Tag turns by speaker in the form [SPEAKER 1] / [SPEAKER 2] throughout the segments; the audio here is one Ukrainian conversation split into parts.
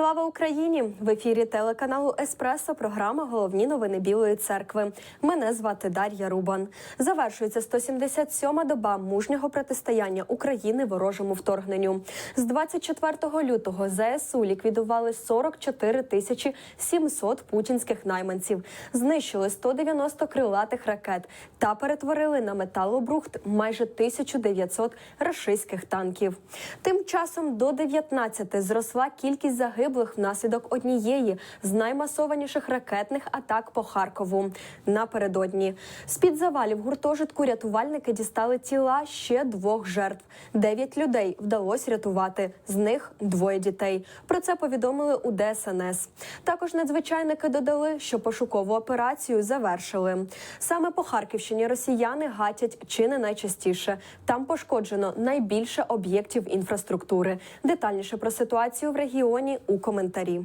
[SPEAKER 1] Слава Україні! В ефірі телеканалу Еспресо. Програма Головні новини Білої церкви. Мене звати Дар'я Рубан. Завершується 177-ма доба мужнього протистояння України ворожому вторгненню. З 24 лютого ЗСУ ліквідували 44 тисячі 700 путінських найманців, знищили 190 крилатих ракет та перетворили на металобрухт майже 1900 рашистських танків. Тим часом до 19 зросла кількість загиблих внаслідок однієї з наймасованіших ракетних атак по Харкову. Напередодні з під завалів гуртожитку рятувальники дістали тіла ще двох жертв. Дев'ять людей вдалося рятувати. З них двоє дітей. Про це повідомили у ДСНС. Також надзвичайники додали, що пошукову операцію завершили. Саме по Харківщині росіяни гатять чи не найчастіше. Там пошкоджено найбільше об'єктів інфраструктури. Детальніше про ситуацію в регіоні у коментарі.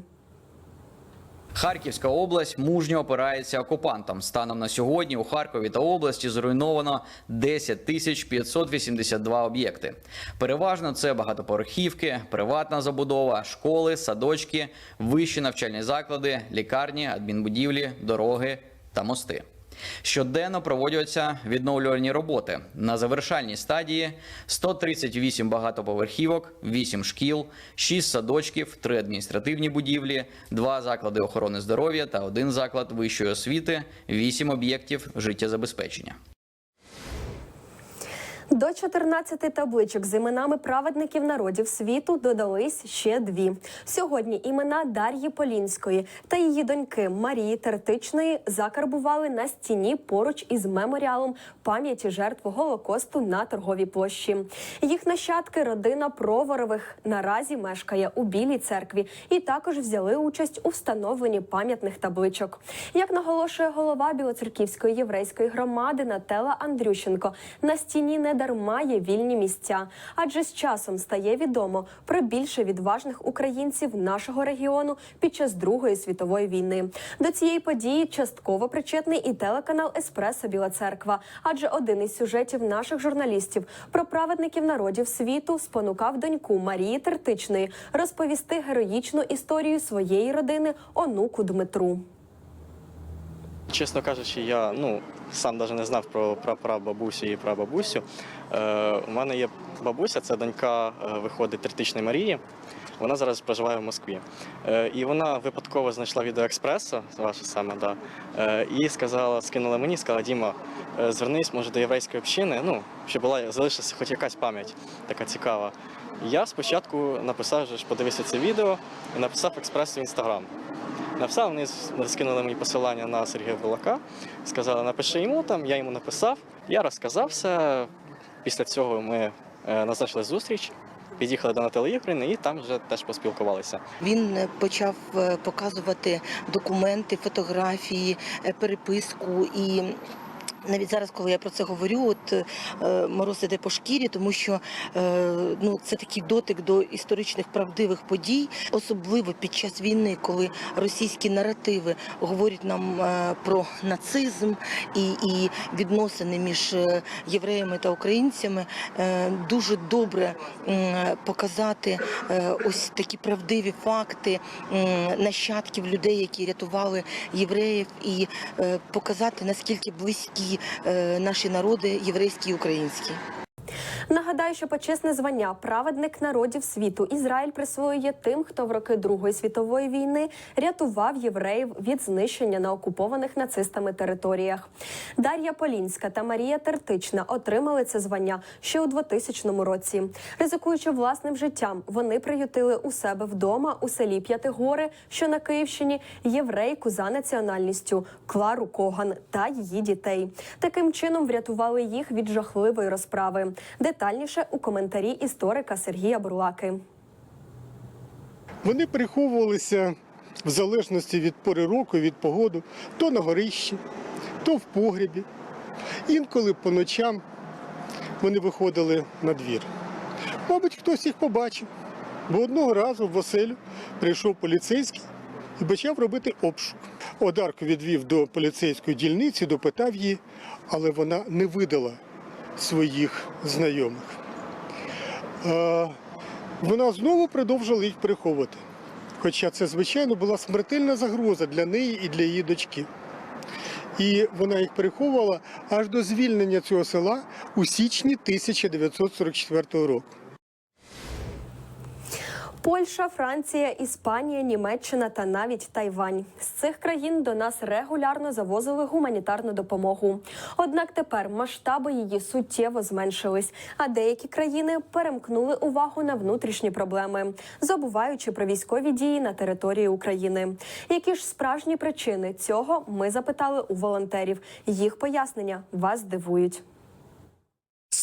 [SPEAKER 2] Харківська область мужньо опирається окупантам. Станом на сьогодні у Харкові та області зруйновано 10 тисяч 582 об'єкти. Переважно це багатоповерхівки, приватна забудова, школи, садочки, вищі навчальні заклади, лікарні, адмінбудівлі, дороги та мости. Щоденно проводяться відновлювальні роботи. На завершальній стадії 138 багатоповерхівок, 8 шкіл, 6 садочків, 3 адміністративні будівлі, 2 заклади охорони здоров'я та 1 заклад вищої освіти, 8 об'єктів життєзабезпечення.
[SPEAKER 1] До 14 табличок з іменами праведників народів світу додались ще дві. Сьогодні імена Дар'ї Полінської та її доньки Марії Тертичної закарбували на стіні поруч із меморіалом пам'яті жертв Голокосту на торговій площі. Їх нащадки, родина Проворових, наразі мешкає у Білій церкві і також взяли участь у встановленні пам'ятних табличок. Як наголошує голова Білоцерківської єврейської громади Нателла Андрющенко, на стіні не дарма є вільні місця, адже з часом стає відомо про більше відважних українців нашого регіону під час Другої світової війни. До цієї події частково причетний і телеканал Еспресо Біла Церква, адже один із сюжетів наших журналістів про праведників народів світу спонукав доньку Марії Тертичної розповісти героїчну історію своєї родини онуку Дмитру.
[SPEAKER 3] Чесно кажучи, я ну сам навіть не знав про прапрабабусю і прабабусю. Е, у мене є бабуся, це донька е, виходить Третичної Марії. Вона зараз проживає в Москві. Е, і вона випадково знайшла відео експресо, ваше саме, да, е, і сказала, скинула мені, сказала, Діма, е, звернись, може, до єврейської общини, ну, щоб була залишилася хоч якась пам'ять така цікава. Я спочатку написав, що ж подивися це відео, і написав експрес в інстаграм. Написав, вони скинули мені посилання на Сергія Булака, сказали, напиши йому там, я йому написав, я розказався. Після цього ми е, назначили зустріч, під'їхали до Натали Ігорівни і там вже теж поспілкувалися.
[SPEAKER 4] Він е, почав е, показувати документи, фотографії, переписку і. Навіть зараз, коли я про це говорю, от е, мороз іде по шкірі, тому що е, ну це такий дотик до історичних правдивих подій, особливо під час війни, коли російські наративи говорять нам е, про нацизм і, і відносини між євреями та українцями, дуже добре показати ось такі правдиві факти нащадків людей, які рятували євреїв, і показати наскільки близькі наші народи єврейські і українські.
[SPEAKER 1] Нагадаю, що почесне звання праведник народів світу Ізраїль присвоює тим, хто в роки Другої світової війни рятував євреїв від знищення на окупованих нацистами територіях. Дар'я Полінська та Марія Тертична отримали це звання ще у 2000 році. Ризикуючи власним життям, вони приютили у себе вдома у селі П'ятигори, що на Київщині, єврейку за національністю Клару Коган та її дітей. Таким чином врятували їх від жахливої розправи. Детальніше у коментарі історика Сергія Бурлаки.
[SPEAKER 5] Вони переховувалися в залежності від пори року, від погоди, то на горищі, то в погрібі. Інколи по ночам вони виходили на двір. Мабуть, хтось їх побачив, бо одного разу в оселю прийшов поліцейський і почав робити обшук. Одарку відвів до поліцейської дільниці, допитав її, але вона не видала своїх знайомих. Вона знову продовжила їх приховувати. Хоча це, звичайно, була смертельна загроза для неї і для її дочки. І вона їх переховувала аж до звільнення цього села у січні 1944 року.
[SPEAKER 1] Польща, Франція, Іспанія, Німеччина та навіть Тайвань з цих країн до нас регулярно завозили гуманітарну допомогу. Однак тепер масштаби її суттєво зменшились, а деякі країни перемкнули увагу на внутрішні проблеми, забуваючи про військові дії на території України. Які ж справжні причини цього ми запитали у волонтерів. Їх пояснення вас здивують.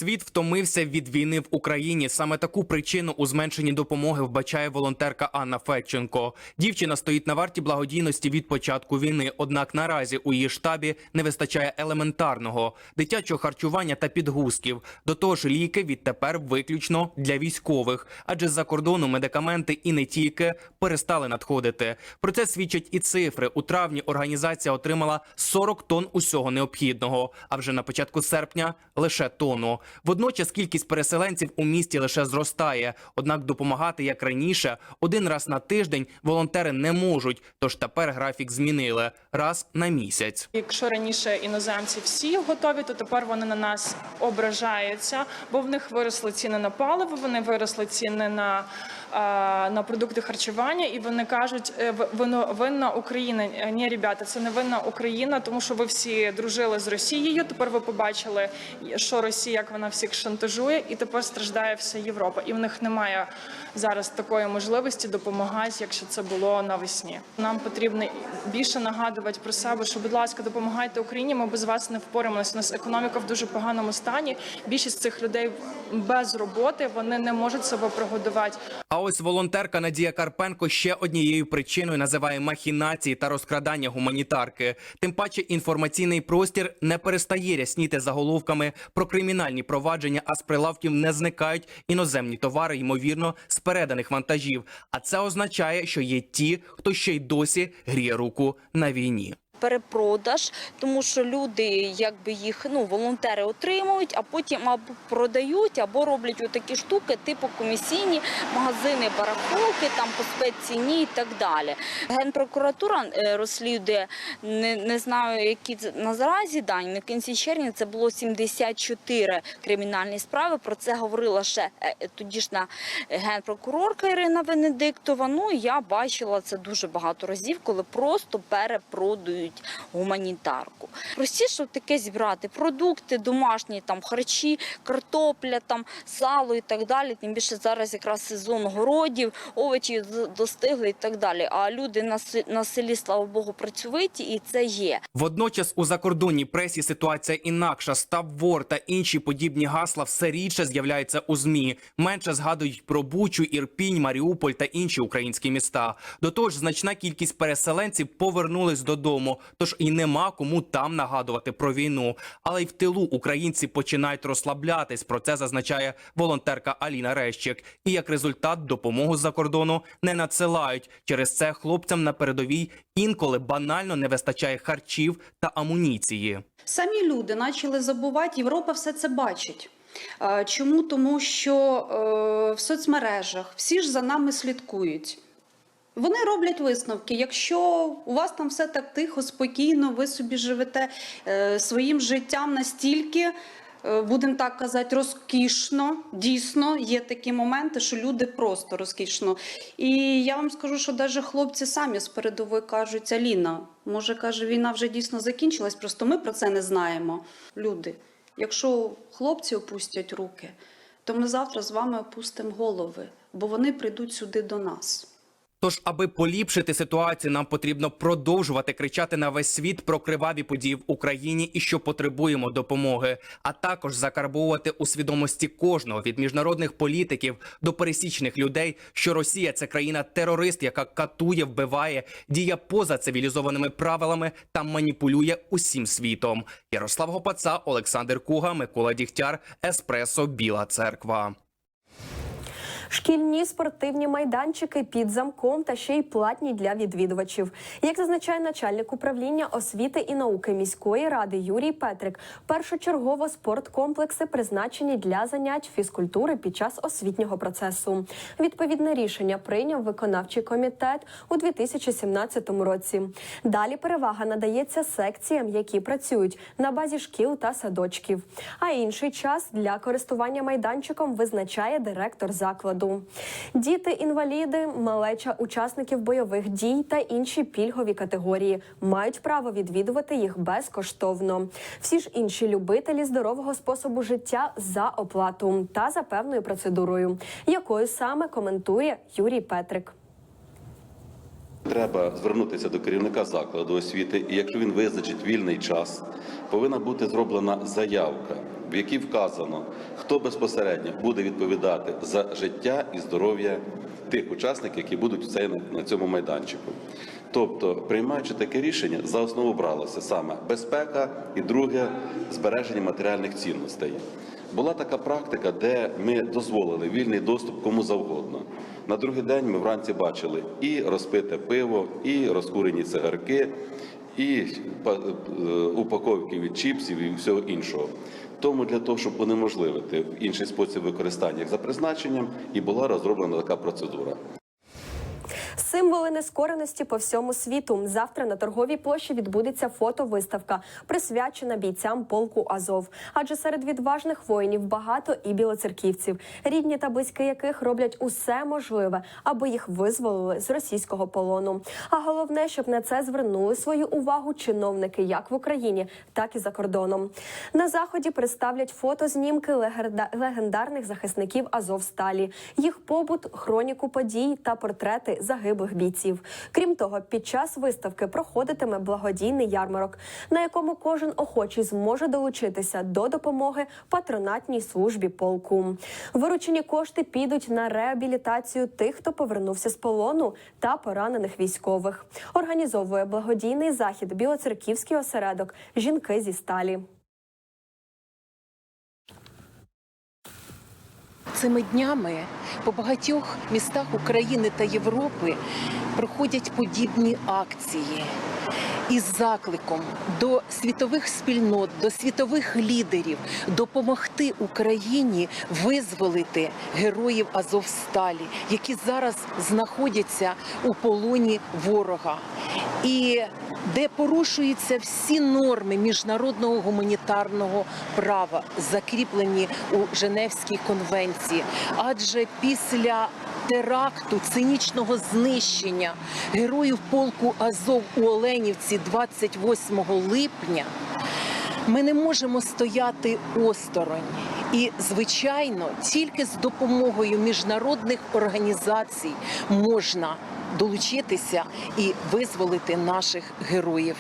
[SPEAKER 6] Світ втомився від війни в Україні. Саме таку причину у зменшенні допомоги вбачає волонтерка Анна Федченко. Дівчина стоїть на варті благодійності від початку війни. Однак наразі у її штабі не вистачає елементарного дитячого харчування та підгузків. До того ж, ліки відтепер виключно для військових, адже з-за кордону медикаменти і не тільки перестали надходити. Про це свідчать і цифри. У травні організація отримала 40 тонн усього необхідного. А вже на початку серпня лише тонну. Водночас кількість переселенців у місті лише зростає. Однак допомагати як раніше один раз на тиждень волонтери не можуть. Тож тепер графік змінили раз на місяць.
[SPEAKER 7] Якщо раніше іноземці всі готові, то тепер вони на нас ображаються, бо в них виросли ціни на паливо, вони виросли ціни на, на продукти харчування, і вони кажуть, е, вино винна Україна. Е, Ні, ребята, це не винна Україна, тому що ви всі дружили з Росією. Тепер ви побачили, що Росія як вона всіх шантажує, і тепер страждає вся Європа. І в них немає зараз такої можливості допомагати, якщо це було навесні. Нам потрібно більше нагадувати про себе, що, будь ласка, допомагайте Україні. Ми без вас не впораємося. У нас економіка в дуже поганому стані. Більшість цих людей без роботи вони не можуть себе прогодувати.
[SPEAKER 6] Ось волонтерка Надія Карпенко ще однією причиною називає махінації та розкрадання гуманітарки. Тим паче інформаційний простір не перестає рясніти заголовками про кримінальні провадження, а з прилавків не зникають іноземні товари, ймовірно, з переданих вантажів. А це означає, що є ті, хто ще й досі гріє руку на війні.
[SPEAKER 8] Перепродаж, тому що люди, якби їх ну волонтери отримують, а потім або продають, або роблять отакі штуки, типу комісійні магазини, барахолки, там по спецціні і так далі. Генпрокуратура е, розслідує не, не знаю, які це наразі дані. На кінці червня це було 74 кримінальні справи. Про це говорила ще е, тодішня генпрокурорка Ірина Венедиктова. Ну я бачила це дуже багато разів, коли просто перепродають гуманітарку. Простіше таке зібрати продукти, домашні там харчі, картопля, там сало і так далі. Тим більше зараз якраз сезон городів, овочі достигли і так далі. А люди на на селі, слава Богу, працьовиті, і це є.
[SPEAKER 6] Водночас у закордонній пресі ситуація інакша. Став вор та інші подібні гасла все рідше з'являються у змі. Менше згадують про Бучу, Ірпінь, Маріуполь та інші українські міста. До того ж, значна кількість переселенців повернулись додому, тож і нема кому там нагадувати про війну. Але й в тилу українці починають розслаблятись. Про це зазначає волонтерка Аліна Рещик. І як результат допомогу з-за кордону не надсилають. Через це хлопцям на передовій інколи банально не вистачає харчів та амуніції.
[SPEAKER 9] Самі люди почали забувати, Європа все це бачить. Е, Чому? Тому що е, в соцмережах всі ж за нами слідкують. Вони роблять висновки. Якщо у вас там все так тихо, спокійно, ви собі живете е, своїм життям настільки, е, будемо так казати, розкішно. Дійсно, є такі моменти, що люди просто розкішно. І я вам скажу, що навіть хлопці самі з передової кажуть, Аліна, може, каже, війна вже дійсно закінчилась, просто ми про це не знаємо. Люди, якщо хлопці опустять руки, то ми завтра з вами опустимо голови, бо вони прийдуть сюди до нас.
[SPEAKER 6] Тож, аби поліпшити ситуацію, нам потрібно продовжувати кричати на весь світ про криваві події в Україні і що потребуємо допомоги, а також закарбовувати у свідомості кожного від міжнародних політиків до пересічних людей, що Росія це країна-терорист, яка катує, вбиває, діє поза цивілізованими правилами та маніпулює усім світом. Ярослав Гопаца, Олександр Куга, Микола Дігтяр, Еспресо, Біла Церква.
[SPEAKER 1] Шкільні спортивні майданчики під замком та ще й платні для відвідувачів. Як зазначає начальник управління освіти і науки міської ради Юрій Петрик, першочергово спорткомплекси призначені для занять фізкультури під час освітнього процесу. Відповідне рішення прийняв виконавчий комітет у 2017 році. Далі перевага надається секціям, які працюють на базі шкіл та садочків. А інший час для користування майданчиком визначає директор закладу. Діти-інваліди, малеча учасників бойових дій та інші пільгові категорії мають право відвідувати їх безкоштовно. Всі ж інші любителі здорового способу життя за оплату та за певною процедурою, якою саме коментує Юрій Петрик.
[SPEAKER 10] Треба звернутися до керівника закладу освіти, і якщо він визначить вільний час, повинна бути зроблена заявка, в якій вказано, хто безпосередньо буде відповідати за життя і здоров'я тих учасників, які будуть на цьому майданчику. Тобто, приймаючи таке рішення, за основу бралося саме безпека і друге збереження матеріальних цінностей. Була така практика, де ми дозволили вільний доступ кому завгодно. На другий день ми вранці бачили і розпите пиво, і розкурені цигарки, і е, упаковки від чіпсів і всього іншого. Тому для того, щоб унеможливити інший спосіб використання за призначенням, і була розроблена така процедура.
[SPEAKER 1] Символи нескореності по всьому світу. Завтра на торговій площі відбудеться фотовиставка, присвячена бійцям полку Азов. Адже серед відважних воїнів багато і білоцерківців, рідні та близькі яких роблять усе можливе, аби їх визволили з російського полону. А головне, щоб на це звернули свою увагу чиновники як в Україні, так і за кордоном. На заході представлять фотознімки легендарних захисників Азовсталі, їх побут, хроніку подій та портрети загиблих бійців. Крім того, під час виставки проходитиме благодійний ярмарок, на якому кожен охочий зможе долучитися до допомоги патронатній службі полку. Виручені кошти підуть на реабілітацію тих, хто повернувся з полону та поранених військових. Організовує благодійний захід Білоцерківський осередок Жінки зі сталі.
[SPEAKER 11] Цими днями по багатьох містах України та Європи проходять подібні акції із закликом до світових спільнот, до світових лідерів допомогти Україні визволити героїв Азовсталі, які зараз знаходяться у полоні ворога. І де порушуються всі норми міжнародного гуманітарного права, закріплені у Женевській конвенції. Адже після теракту, цинічного знищення героїв полку Азов у Оленівці 28 липня ми не можемо стояти осторонь. І, звичайно, тільки з допомогою міжнародних організацій можна долучитися і визволити наших героїв.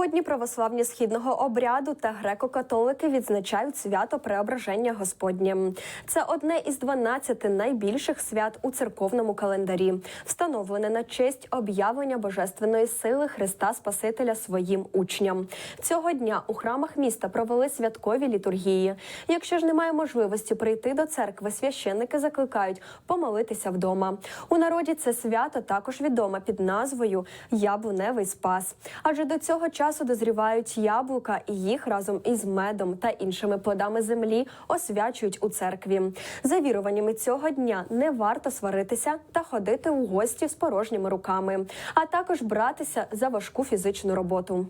[SPEAKER 1] Сьогодні православні східного обряду та греко-католики відзначають свято Преображення Господнє. Це одне із 12 найбільших свят у церковному календарі, встановлене на честь об'явлення божественної сили Христа Спасителя своїм учням. Цього дня у храмах міста провели святкові літургії. Якщо ж немає можливості прийти до церкви, священники закликають помолитися вдома. У народі це свято також відоме під назвою Яблуневий спас. Адже до цього часу дозрівають яблука, і їх разом із медом та іншими плодами землі освячують у церкві. За віруваннями цього дня не варто сваритися та ходити у гості з порожніми руками, а також братися за важку фізичну роботу.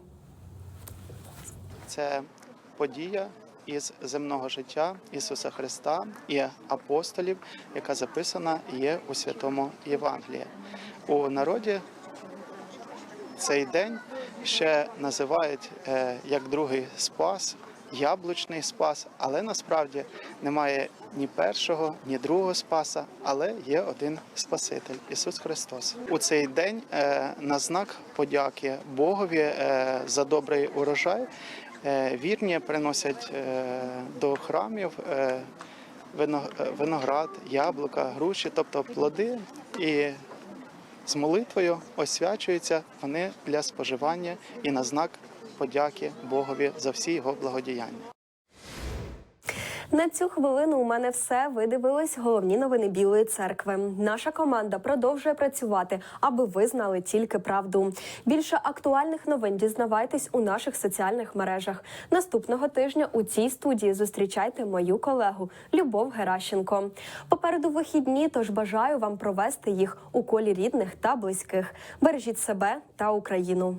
[SPEAKER 12] це подія із земного життя Ісуса Христа і апостолів, яка записана є у святому Євангелії. У народі цей день ще називають е, як другий спас, яблучний спас, але насправді немає ні першого, ні другого спаса, але є один Спаситель Ісус Христос. У цей день е, на знак подяки Богові е, за добрий урожай. Вірні приносять до храмів виноград, яблука, груші, тобто плоди, і з молитвою освячуються вони для споживання і на знак подяки Богові за всі його благодіяння.
[SPEAKER 1] На цю хвилину у мене все. Ви дивились головні новини Білої церкви. Наша команда продовжує працювати, аби ви знали тільки правду. Більше актуальних новин дізнавайтесь у наших соціальних мережах. Наступного тижня у цій студії зустрічайте мою колегу Любов Геращенко. Попереду вихідні, тож бажаю вам провести їх у колі рідних та близьких. Бережіть себе та Україну.